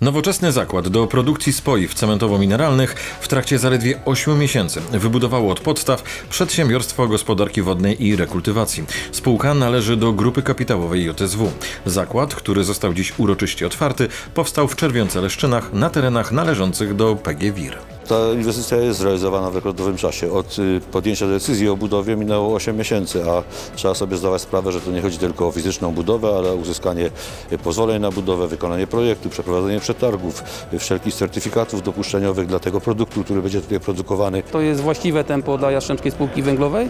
Nowoczesny zakład do produkcji spoiw cementowo-mineralnych w trakcie zaledwie 8 miesięcy wybudowało od podstaw Przedsiębiorstwo Gospodarki Wodnej i Rekultywacji. Spółka należy do grupy kapitałowej JSW. Zakład, który został dziś uroczyście otwarty, powstał w Czerwionce-Leszczynach na terenach należących do PGWiR. Ta inwestycja jest zrealizowana w rekordowym czasie. Od y, podjęcia decyzji o budowie minęło 8 miesięcy, a trzeba sobie zdawać sprawę, że to nie chodzi tylko o fizyczną budowę, ale o uzyskanie y, pozwoleń na budowę, wykonanie projektu, przeprowadzenie przetargów, y, wszelkich certyfikatów dopuszczeniowych dla tego produktu, który będzie tutaj produkowany. To jest właściwe tempo dla Jastrzębskiej Spółki Węglowej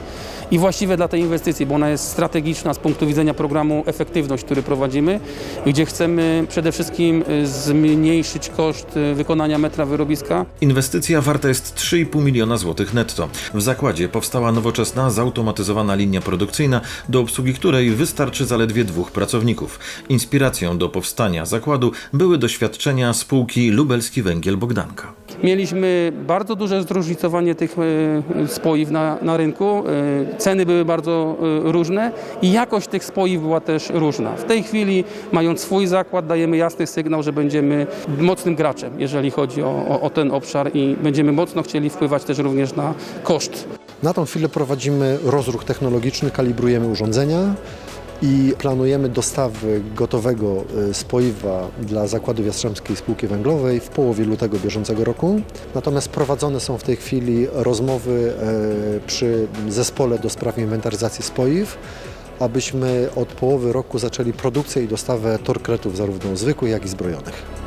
i właściwe dla tej inwestycji, bo ona jest strategiczna z punktu widzenia programu Efektywność, który prowadzimy, gdzie chcemy przede wszystkim zmniejszyć koszt wykonania metra wyrobiska. Inwestycja warta jest 3,5 miliona złotych netto. W zakładzie powstała nowoczesna, zautomatyzowana linia produkcyjna, do obsługi której wystarczy zaledwie dwóch pracowników. Inspiracją do powstania zakładu były doświadczenia spółki Lubelski Węgiel Bogdanka. Mieliśmy bardzo duże zróżnicowanie tych y, spoiw na, na rynku. Y, Ceny były bardzo y, różne i jakość tych spoiw była też różna. W tej chwili, mając swój zakład, dajemy jasny sygnał, że będziemy mocnym graczem, jeżeli chodzi o, o, o ten obszar i będziemy mocno chcieli wpływać też również na koszt Na tą chwilę prowadzimy rozruch technologiczny, kalibrujemy urządzenia i planujemy dostawy gotowego y, spoiwa dla zakładów Jastrzębskiej Spółki Węglowej w połowie lutego bieżącego roku. Natomiast prowadzone są w tej chwili rozmowy e, przy zespole do spraw inwentaryzacji spoiw, abyśmy od połowy roku zaczęli produkcję i dostawę torkretów zarówno zwykłych, jak i zbrojonych.